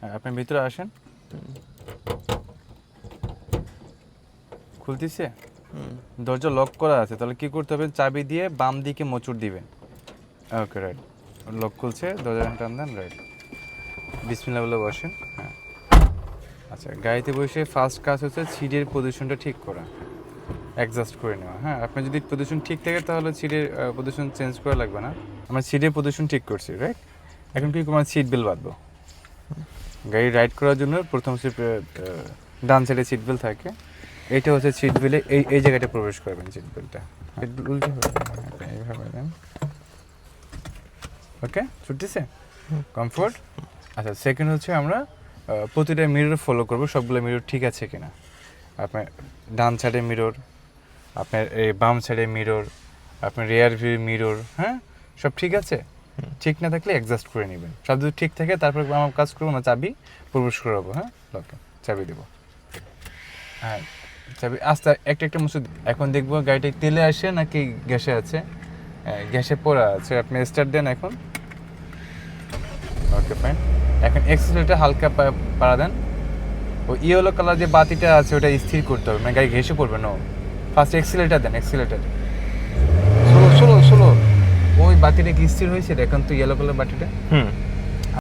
হ্যাঁ, আপনি ভিতরে আসেন। খুলতেছে? দরজা লক করা আছে তাহলে কি করতে হবে? চাবি দিয়ে বাম দিকে মোচড় দিবেন। ওকে রাইট লক খুলছে দরজা টান দেন রাইট বিসমিল্লাহ বলে বসেন হ্যাঁ। আচ্ছা গাড়িতে বসে ফার্স্ট কাজ হচ্ছে সিটের পজিশনটা ঠিক করা। অ্যাডজাস্ট করে নেওয়া হ্যাঁ। আপনার যদি পজিশন ঠিক থাকে তাহলে সিটের পজিশন চেঞ্জ করা লাগবে না। আমরা সিটের পজিশন ঠিক করছি রাইট এখন কি আমার সিট বেল্ট বাঁধবো। গাড়ি রাইড করার জন্য প্রথম সিট ডান সাইডে সিট বেল্ট থাকে। এটা হচ্ছে সিট বেল্টে এই এই জায়গাটা প্রবেশ করবেন সিট বেল্টটা উল্টে হবে। এইভাবে দেন। ওকে ছুটতেছে? কমফোর্ট আচ্ছা সেকেন্ড হচ্ছে আমরা প্রতিটা মিরর ফলো করব সবগুলো মিরর ঠিক আছে কিনা। আপনার ডান সাইডে মিরর আপনার এই বাম সাইডে মিরর আপনার রেয়ার ভিউ মিরর হ্যাঁ সব ঠিক আছে? ঠিক না থাকলে অ্যাডজাস্ট করে নেবেন। সব যদি ঠিক থাকে, তারপর আমার কাজ করব, না চাবি প্রবেশ করাবো হ্যাঁ? ওকে, চাবি দেবো। হ্যাঁ চাবি, আস্তে, একটা একটা মুছে এখন দেখব গাড়িটা তেলে আসে নাকি গ্যাসে আছে? গ্যাসে পড়া আছে। আপনি স্টার্ট দেন এখন। ওকে ফাইন এখন এক্সিলেটার হালকা পাড়া দেন। ও ইয়েলো কালার যে বাতিটা আছে, ওটা স্থির করতে হবে। মানে গাড়ি ঘেসে পড়বে না ফার্স্ট এক্সিলেটার দেন এক্সিলেটার বাতিটা কি স্থির হয়েছে? তো ইয়েলো কালার বাতিটা? হুম।